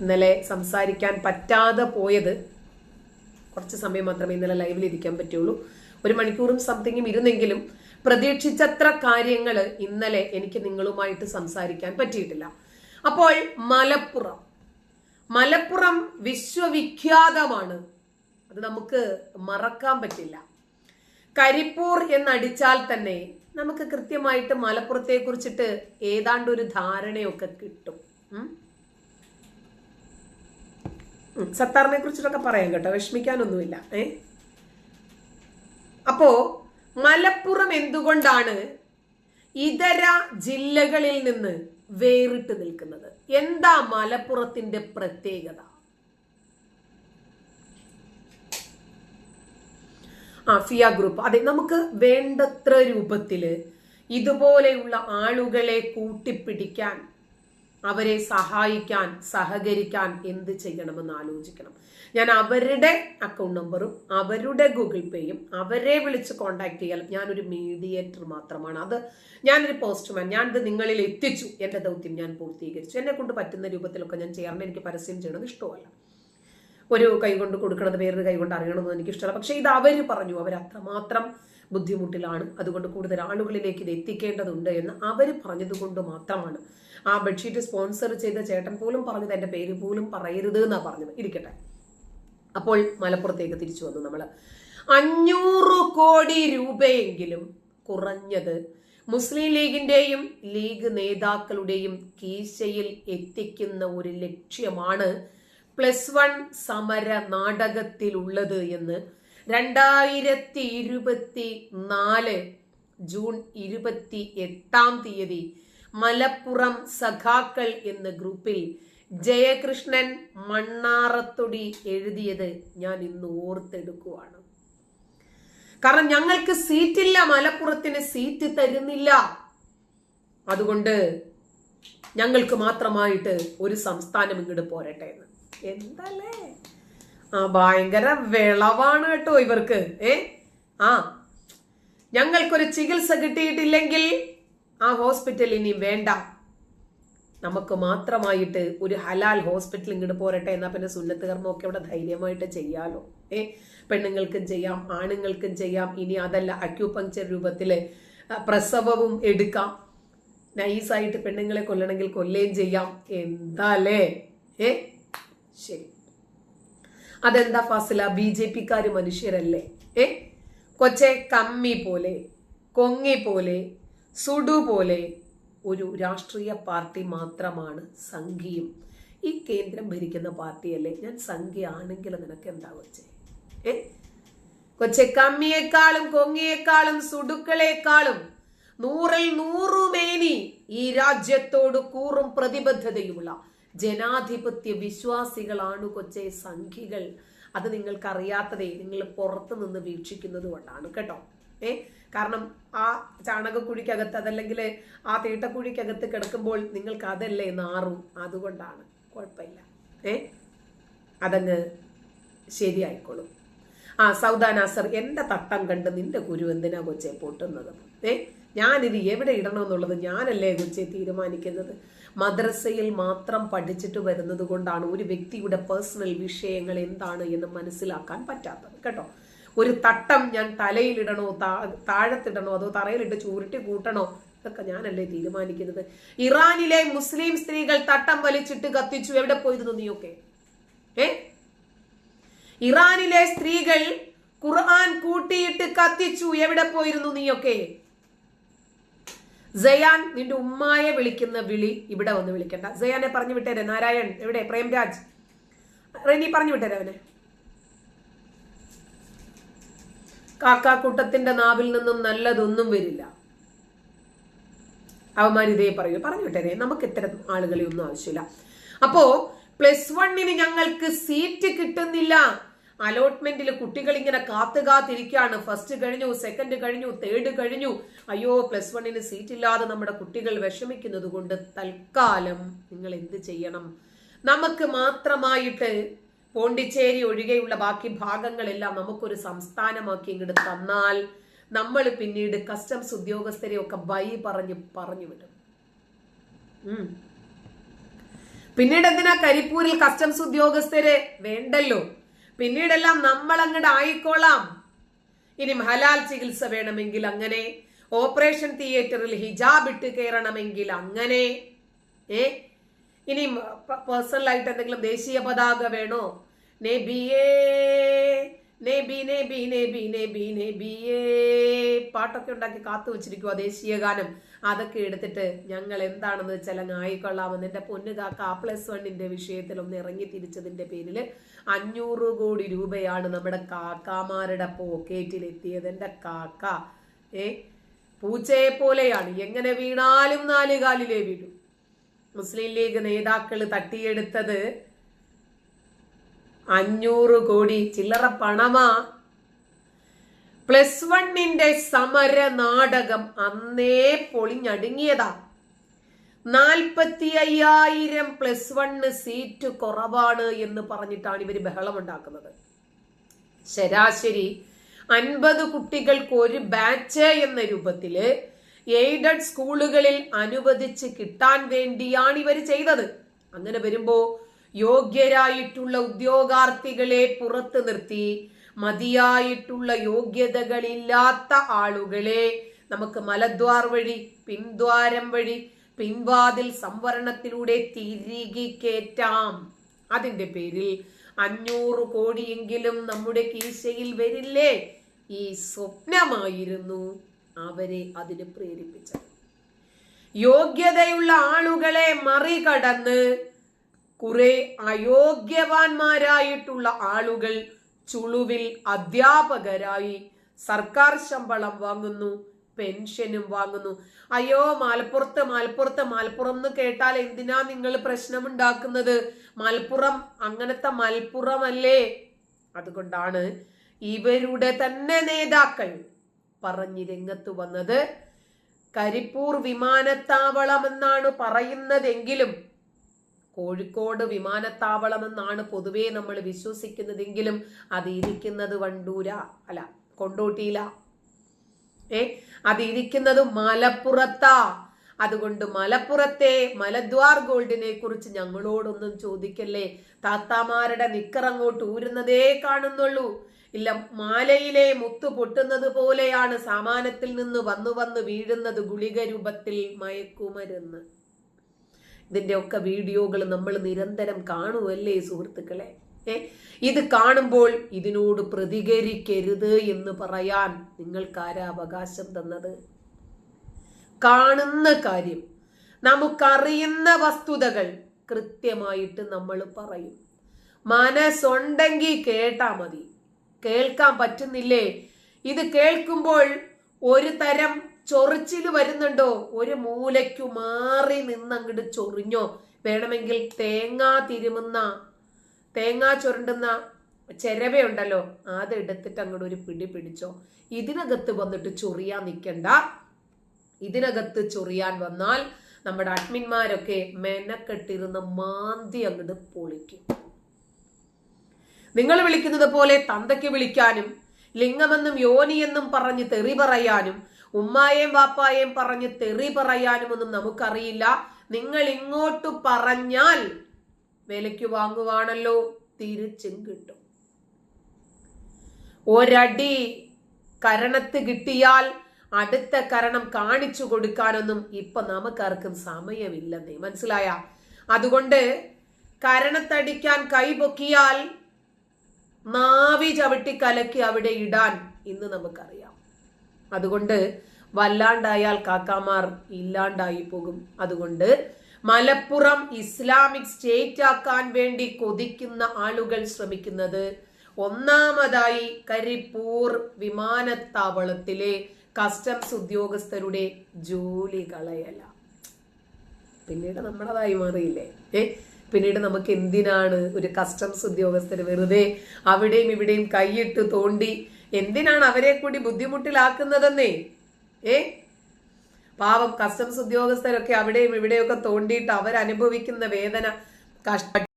ഇന്നലെ സംസാരിക്കാൻ പറ്റാതെ പോയത് കുറച്ച് സമയം മാത്രമേ ഇന്നലെ ലൈവിൽ ഇരിക്കാൻ പറ്റുള്ളൂ. ഒരു മണിക്കൂറും സംതിങ്ങും ഇരുന്നെങ്കിലും പ്രതീക്ഷിച്ചത്ര കാര്യങ്ങൾ ഇന്നലെ എനിക്ക് നിങ്ങളുമായിട്ട് സംസാരിക്കാൻ പറ്റിയിട്ടില്ല. അപ്പോൾ മലപ്പുറം. മലപ്പുറം വിശ്വവിഖ്യാതമാണ്. അത് നമുക്ക് മറക്കാൻ പറ്റില്ല. കരിപ്പൂർ എന്നടിച്ചാൽ തന്നെ നമുക്ക് കൃത്യമായിട്ട് മലപ്പുറത്തെ കുറിച്ചിട്ട് ഏതാണ്ട് ഒരു ധാരണയൊക്കെ കിട്ടും. സത്താറിനെ കുറിച്ചിട്ടൊക്കെ പറയാം കേട്ടോ വിഷമിക്കാനൊന്നുമില്ല ഏ? അപ്പോ മലപ്പുറം എന്തുകൊണ്ടാണ് ഇതര ജില്ലകളിൽ നിന്ന് വേറിട്ട് നിൽക്കുന്നത്? എന്താ മലപ്പുറത്തിന്റെ പ്രത്യേകത? ആ ഫിയ ഗ്രൂപ്പ്. അതെ നമുക്ക് വേണ്ടത്ര രൂപത്തിൽ ഇതുപോലെയുള്ള ആളുകളെ കൂട്ടിപ്പിടിക്കാൻ അവരെ സഹായിക്കാൻ സഹകരിക്കാൻ എന്ത് ചെയ്യണമെന്ന് ആലോചിക്കണം. ഞാൻ അവരുടെ അക്കൗണ്ട് നമ്പറും അവരുടെ ഗൂഗിൾ പേയും അവരെ വിളിച്ച് കോണ്ടാക്ട് ചെയ്യാൻ ഞാനൊരു മീഡിയേറ്റർ മാത്രമാണ്. അത് ഞാനൊരു പോസ്റ്റ്മാൻ ഞാനത് നിങ്ങളിൽ എത്തിച്ചു. എന്റെ ദൗത്യം ഞാൻ പൂർത്തീകരിച്ചു. എന്നെ കൊണ്ട് പറ്റുന്ന രൂപത്തിലൊക്കെ ഞാൻ ചെയ്യാറുണ്ട് എനിക്ക് പരസ്യം ചെയ്യണത് ഇഷ്ടമല്ല. ഒരു കൈ കൊണ്ട് കൊടുക്കണത് വേറൊരു കൈ കൊണ്ട് അറിയണമെന്ന് എനിക്ക് ഇഷ്ടമല്ല പക്ഷേ ഇത് അവർ പറഞ്ഞു. അവർ അത്രമാത്രം ബുദ്ധിമുട്ടിലാണ്. അതുകൊണ്ട് കൂടുതൽ ആളുകളിലേക്ക് ഇത് എത്തിക്കേണ്ടതുണ്ട് എന്ന് അവർ പറഞ്ഞതുകൊണ്ട് മാത്രമാണ് ആ ബെഡ്ഷീറ്റ് സ്പോൺസർ ചെയ്ത ചേട്ടൻ പോലും പറഞ്ഞത് എന്റെ പേര് പോലും പറയരുത് എന്നാണ് പറഞ്ഞത്. ഇരിക്കട്ടെ. അപ്പോൾ മലപ്പുറത്തേക്ക് തിരിച്ചു വന്നു നമ്മൾ അഞ്ഞൂറ് കോടി രൂപയെങ്കിലും കുറഞ്ഞത് മുസ്ലിം ലീഗിന്റെയും ലീഗ് നേതാക്കളുടെയും കീശയിൽ എത്തിക്കുന്ന ഒരു ലക്ഷ്യമാണ് പ്ലസ് വൺ സമര നാടകത്തിലുള്ളത് എന്ന് രണ്ടായിരത്തി ഇരുപത്തി നാല് ജൂൺ ഇരുപത്തി എട്ടാം തീയതി മലപ്പുറം സഖാക്കൾ എന്ന ഗ്രൂപ്പിൽ ജയകൃഷ്ണൻ മണ്ണാറത്തൊടി എഴുതിയത് ഞാൻ ഇന്ന് ഓർത്തെടുക്കുവാണ്. കാരണം ഞങ്ങൾക്ക് സീറ്റില്ല മലപ്പുറത്തിന് സീറ്റ് തരുന്നില്ല. അതുകൊണ്ട് ഞങ്ങൾക്ക് മാത്രമായിട്ട് ഒരു സംസ്ഥാനം ഇങ്ങോട്ട് പോരട്ടെ എന്ന്. എന്തല്ലേ? ആ ഭയങ്കര വിളവാണ് കേട്ടോ ഇവർക്ക് ഏ? ആ ഞങ്ങൾക്കൊരു ചികിത്സ കിട്ടിയിട്ടില്ലെങ്കിൽ ആ ഹോസ്പിറ്റൽ ഇനി വേണ്ട. നമുക്ക് മാത്രമായിട്ട് ഒരു ഹലാൽ ഹോസ്പിറ്റൽ ഇങ്ങോട്ട് പോരട്ടെ എന്നാൽ പിന്നെ സുന്നത്ത് കർമ്മമൊക്കെ അവിടെ ധൈര്യമായിട്ട് ചെയ്യാലോ? ഏ? പെണ്ണുങ്ങൾക്കും ചെയ്യാം ആണുങ്ങൾക്കും ചെയ്യാം. ഇനി അതല്ല അക്യൂപങ്ചർ രൂപത്തിൽ പ്രസവവും എടുക്കാം. നൈസായിട്ട് പെണ്ണുങ്ങളെ കൊല്ലണമെങ്കിൽ കൊല്ലുകയും ചെയ്യാം. എന്താലേ? ഏ? ശരി. അതെന്താ ഫാസില? ബി ജെ പിക്കാർ മനുഷ്യരല്ലേ? ഏ? കൊച്ചെ കമ്മി പോലെ കൊങ്ങി പോലെ സുഡു പോലെ ഒരു രാഷ്ട്രീയ പാർട്ടി മാത്രമാണ് സംഘിയും. ഈ കേന്ദ്രം ഭരിക്കുന്ന പാർട്ടിയല്ലേ? ഞാൻ സംഘി ആണെങ്കിൽ നിനക്ക് എന്താ കൊച്ചേ? ഏ? കൊച്ചെ കമ്മിയേക്കാളും കൊങ്ങിയേക്കാളും സുടുക്കളേക്കാളും നൂറിൽ നൂറുമേനി ഈ രാജ്യത്തോട് കൂറും പ്രതിബദ്ധതയുമുള്ള ജനാധിപത്യ വിശ്വാസികളാണ് കൊച്ചെ സംഘികൾ. അത് നിങ്ങൾക്കറിയാത്തതേ നിങ്ങൾ പുറത്തു നിന്ന് വീക്ഷിക്കുന്നത് കൊണ്ടാണ് കേട്ടോ. ഏ? കാരണം ആ ചാണകക്കുഴിക്കകത്ത് അതല്ലെങ്കിൽ ആ തീട്ടക്കുഴിക്കകത്ത് കിടക്കുമ്പോൾ നിങ്ങൾക്ക് അതല്ലേ നാറും? അതുകൊണ്ടാണ് കുഴപ്പമില്ല. ഏ? അതങ്ങ് ശരിയായിക്കോളും. ആ സൗദാനാസർ എന്റെ തട്ടം കണ്ട് നിന്റെ ഗുരു എന്തിനാ കൊച്ചെ പൊട്ടുന്നത്? ഏ? ഞാനിത് എവിടെ ഇടണമെന്നുള്ളത് ഞാനല്ലേ കൊച്ചെ തീരുമാനിക്കുന്നത്? മദ്രസയിൽ മാത്രം പഠിച്ചിട്ട് വരുന്നത് കൊണ്ടാണ് ഒരു വ്യക്തിയുടെ പേഴ്സണൽ വിഷയങ്ങൾ എന്താണ് എന്ന് മനസ്സിലാക്കാൻ പറ്റാത്തത് കേട്ടോ? ഒരു തട്ടം ഞാൻ തലയിലിടണോ താ- താഴത്തിടണോ അതോ തറയിലിട്ട് ചുരുട്ടി കൂട്ടണോ? ഇതൊക്കെ ഞാനല്ലേ തീരുമാനിക്കുന്നത്? ഇറാനിലെ മുസ്ലിം സ്ത്രീകൾ തട്ടം വലിച്ചിട്ട് കത്തിച്ചു. എവിടെ പോയിരുന്നു നീയൊക്കെ? ഏ? ഇറാനിലെ സ്ത്രീകൾ ഖുർആൻ കൂട്ടിയിട്ട് കത്തിച്ചു. എവിടെ പോയിരുന്നു നീയൊക്കെ? സയാൻ നിന്റെ ഉമ്മായെ വിളിക്കുന്ന വിളി ഇവിടെ വന്ന് വിളിക്കണ്ട. സയാനെ പറഞ്ഞു വിട്ടേരെ നാരായൺ എവിടെ? പ്രേംരാജ്. റെനി പറഞ്ഞു വിട്ടേരെ അവനെ. കാക്കാക്കൂട്ടത്തിന്റെ നാവിൽ നിന്നും നല്ലതൊന്നും വരില്ല. അവന്മാർ ഇതേ പറയൂ. പറഞ്ഞു വിട്ടേരെ നമുക്ക് ഇത്തരം ആളുകളെ ഒന്നും ആവശ്യമില്ല. അപ്പോ പ്ലസ് വണ്ണിന് ഞങ്ങൾക്ക് സീറ്റ് കിട്ടുന്നില്ല. അലോട്ട്മെന്റിൽ കുട്ടികൾ ഇങ്ങനെ കാത്തു കാത്തിരിക്കുകയാണ് ഫസ്റ്റ് കഴിഞ്ഞു സെക്കൻഡ് കഴിഞ്ഞു തേർഡ് കഴിഞ്ഞു. അയ്യോ പ്ലസ് വണ്ണിന് സീറ്റ് ഇല്ലാതെ നമ്മുടെ കുട്ടികൾ വിഷമിക്കുന്നത് കൊണ്ട് തൽക്കാലം നിങ്ങൾ എന്ത് ചെയ്യണം? നമുക്ക് മാത്രമായിട്ട് പോണ്ടിച്ചേരി ഒഴികെയുള്ള ബാക്കി ഭാഗങ്ങളെല്ലാം നമുക്കൊരു സംസ്ഥാനമാക്കി ഇങ്ങോട്ട് തന്നാൽ നമ്മൾ പിന്നീട് കസ്റ്റംസ് ഉദ്യോഗസ്ഥരെ ഒക്കെ ബൈ പറഞ്ഞ് പറഞ്ഞു വിടും. പിന്നീട് എന്തിനാ കരിപ്പൂരിൽ കസ്റ്റംസ് ഉദ്യോഗസ്ഥരെ വേണ്ടല്ലോ? പിന്നീടെല്ലാം നമ്മൾ അങ്ങോട്ട് ആയിക്കോളാം. ഇനി ഹലാൽ ചികിത്സ വേണമെങ്കിൽ അങ്ങനെ ഓപ്പറേഷൻ തിയേറ്ററിൽ ഹിജാബ് ഇട്ട് കയറണമെങ്കിൽ അങ്ങനെ ഏ? ഇനി പേഴ്സണലായിട്ട് എന്തെങ്കിലും ദേശീയ പതാക വേണോ? നബിയേ നബി നബി നബി നബി നബിയേ. പാട്ടൊക്കെ ഉണ്ടാക്കി കാത്തു വെച്ചിരിക്കുക ദേശീയ ഗാനം അതൊക്കെ എടുത്തിട്ട് ഞങ്ങൾ എന്താണെന്ന് വെച്ചാൽ അങ്ങ് ആയിക്കൊള്ളാമെന്ന് എന്റെ പൊന്നു കാക്ക ആ പ്ലസ് വണ്ണിന്റെ വിഷയത്തിൽ ഒന്ന് ഇറങ്ങി തിരിച്ചതിന്റെ പേരിൽ അഞ്ഞൂറ് കോടി രൂപയാണ് നമ്മുടെ കാക്കാമാരുടെ പോക്കറ്റിൽ എത്തിയത്. എന്റെ കാക്ക. ഏ? പൂച്ചയെ പോലെയാണ്. എങ്ങനെ വീണാലും നാല് കാലിലേ വീഴും മുസ്ലിം ലീഗ് നേതാക്കൾ തട്ടിയെടുത്തത് അഞ്ഞൂറ് കോടി ചില്ലറ പണമാ. പ്ലസ് വണ്ണിന്റെ സമര നാടകം അന്നേ പൊളിഞ്ഞടുങ്ങിയതാ. നാൽപ്പത്തി അയ്യായിരം പ്ലസ് വണ്ണ് സീറ്റ് കുറവാണ് എന്ന് പറഞ്ഞിട്ടാണ് ഇവർ ബഹളമുണ്ടാക്കുന്നത്. ശരാശരി അൻപത് കുട്ടികൾക്ക് ഒരു ബാച്ച് എന്ന രൂപത്തിൽ എയ്ഡഡ് സ്കൂളുകളിൽ അനുവദിച്ച് കിട്ടാൻ വേണ്ടിയാണ് ഇവർ ചെയ്തത്. അങ്ങനെ വരുമ്പോ യോഗ്യരായിട്ടുള്ള ഉദ്യോഗാർത്ഥികളെ പുറത്തു നിർത്തി മതിയായിട്ടുള്ള യോഗ്യതകളില്ലാത്ത ആളുകളെ നമുക്ക് മലദ്വാർ വഴി പിൻദ്വാരം വഴി പിൻവാതിൽ സംവരണത്തിലൂടെ തിരികെ കയറ്റാം. അതിന്റെ പേരിൽ അഞ്ഞൂറ് കോടിയെങ്കിലും നമ്മുടെ കീശയിൽ വരില്ലേ? ഈ സ്വപ്നമായിരുന്നു അവരെ അതിന് പ്രേരിപ്പിച്ചത്. യോഗ്യതയുള്ള ആളുകളെ മറികടന്ന് കുറെ അയോഗ്യവാന്മാരായിട്ടുള്ള ആളുകൾ ചുളുവിൽ അധ്യാപകരായി സർക്കാർ ശമ്പളം വാങ്ങുന്നു പെൻഷനും വാങ്ങുന്നു. അയ്യോ മലപ്പുറത്ത് മലപ്പുറത്ത് മലപ്പുറം എന്ന് കേട്ടാൽ എന്തിനാ നിങ്ങൾ പ്രശ്നമുണ്ടാക്കുന്നത്? മലപ്പുറം അങ്ങനത്തെ മലപ്പുറമല്ലേ? അതുകൊണ്ടാണ് ഇവരുടെ തന്നെ നേതാക്കൾ പറഞ്ഞ് രംഗത്ത് വന്നത്. കരിപ്പൂർ വിമാനത്താവളം എന്നാണ് പറയുന്നതെങ്കിലും കോഴിക്കോട് വിമാനത്താവളം എന്നാണ് പൊതുവേ നമ്മൾ വിശ്വസിക്കുന്നതെങ്കിലും അത് ഇരിക്കുന്നത് വണ്ടൂര അല്ല കൊണ്ടോട്ടിയില. ഏ അത് ഇരിക്കുന്നത് മലപ്പുറത്താ. അതുകൊണ്ട് മലപ്പുറത്തെ മലദ്വാർ ഗോൾഡിനെ കുറിച്ച് ഞങ്ങളോടൊന്നും ചോദിക്കല്ലേ? താത്താമാരുടെ നിക്കറങ്ങോട്ട് ഊരുന്നതേ കാണുന്നുള്ളൂ. ഇല്ല മാലയിലെ മുത്തു പൊട്ടുന്നത് പോലെയാണ് സാമാനത്തിൽ നിന്ന് വന്നു വന്ന് വീഴുന്നത് ഗുളിക രൂപത്തിൽ മയക്കുമരുന്ന്. ഇതിന്റെ ഒക്കെ വീഡിയോകൾ നമ്മൾ നിരന്തരം കാണുമല്ലേ സുഹൃത്തുക്കളെ? ഏ? ഇത് കാണുമ്പോൾ ഇതിനോട് പ്രതികരിക്കരുത് എന്ന് പറയാൻ നിങ്ങൾക്കാരാ അവകാശം തന്നത്? കാണുന്ന കാര്യം നമുക്കറിയുന്ന വസ്തുതകൾ കൃത്യമായിട്ട് നമ്മൾ പറയും. മനസ്സുണ്ടെങ്കിൽ കേട്ടാ മതി. കേൾക്കാൻ പറ്റുന്നില്ലേ? ഇത് കേൾക്കുമ്പോൾ ഒരു തരം ചൊറിച്ചിൽ വരുന്നുണ്ടോ? ഒരു മൂലയ്ക്കു മാറി നിന്ന് അങ്ങോട്ട് ചൊറിഞ്ഞോ? വേണമെങ്കിൽ തേങ്ങ തിരുമുന്ന തേങ്ങ ചുരണ്ടുന്ന ചെരവയുണ്ടല്ലോ അത് എടുത്തിട്ട് അങ്ങോട്ട് ഒരു പിടി പിടിച്ചോ. ഇതിനകത്ത് വന്നിട്ട് ചൊറിയാൻ നിൽക്കണ്ട ഇതിനകത്ത് ചൊറിയാൻ വന്നാൽ നമ്മുടെ അഡ്മിന്മാരൊക്കെ മെനക്കെട്ടിരുന്ന മാന്തി അങ്ങോട്ട് പൊളിക്കും. നിങ്ങൾ വിളിക്കുന്നത് പോലെ തന്തയ്ക്ക് വിളിക്കാനും ലിംഗമെന്നും യോനിയെന്നും പറഞ്ഞ് തെറി പറയാനും ഉമ്മായേം വാപ്പായേം പറഞ്ഞ് തെറി പറയാനും ഒന്നും നമുക്കറിയില്ല. നിങ്ങൾ ഇങ്ങോട്ട് പറഞ്ഞാൽ വിലയ്ക്ക് വാങ്ങുവാണല്ലോ തിരിച്ചും കിട്ടും. ഒരടി കരണത്ത് കിട്ടിയാൽ അടുത്ത കരണം കാണിച്ചു കൊടുക്കാനൊന്നും ഇപ്പൊ നമുക്കാർക്കും സമയമില്ലെന്നേ മനസ്സിലായ? അതുകൊണ്ട് കരണത്തടിക്കാൻ കൈപൊക്കിയാൽ നാവി ചവിട്ടി കലക്കി അവിടെ ഇടാൻ ഇന്ന് നമുക്കറിയാം. അതുകൊണ്ട് വല്ലാണ്ടായാൽ കാക്കാമാർ ഇല്ലാണ്ടായി പോകും. അതുകൊണ്ട് മലപ്പുറം ഇസ്ലാമിക് സ്റ്റേറ്റ് ആക്കാൻ വേണ്ടി കൊതിക്കുന്ന ആളുകൾ ശ്രമിക്കുന്നത് ഒന്നാമതായി കരിപ്പൂർ വിമാനത്താവളത്തിലെ കസ്റ്റംസ് ഉദ്യോഗസ്ഥരുടെ ജോലി കളയല. പിന്നീട് നമ്മളതായി മാറിയില്ലേ? ഏ? പിന്നീട് നമുക്ക് എന്തിനാണ് ഒരു കസ്റ്റംസ് ഉദ്യോഗസ്ഥർ വെറുതെ അവിടെയും ഇവിടെയും കൈയിട്ട് തോണ്ടി എന്തിനാണ് അവരെ കൂടി ബുദ്ധിമുട്ടിലാക്കുന്നതെന്നേ? ഏ? പാവം കസ്റ്റംസ് ഉദ്യോഗസ്ഥരൊക്കെ അവിടെയും ഇവിടെയൊക്കെ തോണ്ടിയിട്ട് അവരനുഭവിക്കുന്ന വേദന കഷ്ട